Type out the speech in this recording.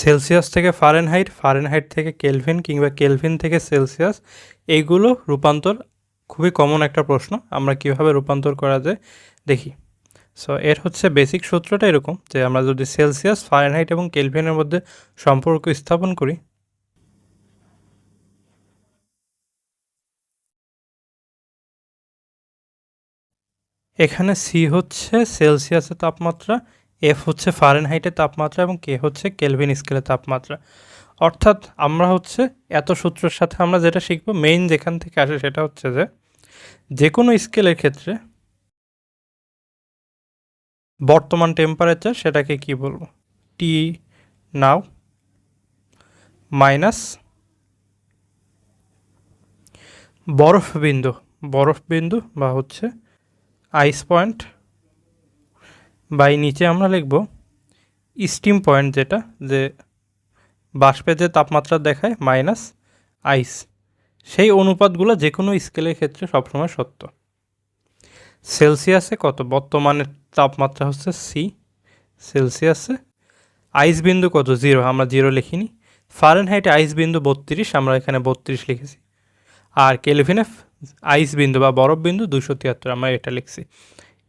Celsius থেকে Fahrenheit Fahrenheit থেকে Kelvin কিংবা কেলভিন থেকে সেলসিয়াস এইগুলো রূপান্তর খুবই কমন একটা প্রশ্ন। আমরা কীভাবে রূপান্তর করা যায় দেখি। সো এর হচ্ছে বেসিক সূত্রটা এরকম যে আমরা যদি সেলসিয়াস, ফারেনহাইট এবং কেলভিনের মধ্যে সম্পর্ক স্থাপন করি। এখানে সি হচ্ছে সেলসিয়াসের তাপমাত্রা এফ হচ্ছে ফারেনহাইটের তাপমাত্রা এবং কে হচ্ছে কেলভিন স্কেলের তাপমাত্রা। অর্থাৎ আমরা হচ্ছে এত সূত্রের সাথে আমরা যেটা শিখব মেইন যেখান থেকে আসে সেটা হচ্ছে যে যে কোনো স্কেলের ক্ষেত্রে বর্তমান টেম্পারেচার সেটাকে কি বলব? টি নাও মাইনাস বরফ বিন্দু বরফ বিন্দু বা হচ্ছে আইস পয়েন্ট বাই নিচে আমরা লিখব স্টিম পয়েন্ট যেটা, যে বাষ্পে যে তাপমাত্রা দেখায় মাইনাস আইস সেই অনুপাতগুলো যে কোনো স্কেলের ক্ষেত্রে সবসময় সত্য। সেলসিয়াসে কত? বর্তমানের তাপমাত্রা হচ্ছে সি সেলসিয়াসে আইস বিন্দু কত? জিরো আমরা জিরো লিখিনি। ফারেনহাইটে আইস বিন্দু বত্রিশ, আমরা এখানে বত্রিশ লিখেছি। আর কেলভিনে আইস বিন্দু বা বরফ বিন্দু দুশো তিয়াত্তর, আমরা এটা লিখছি।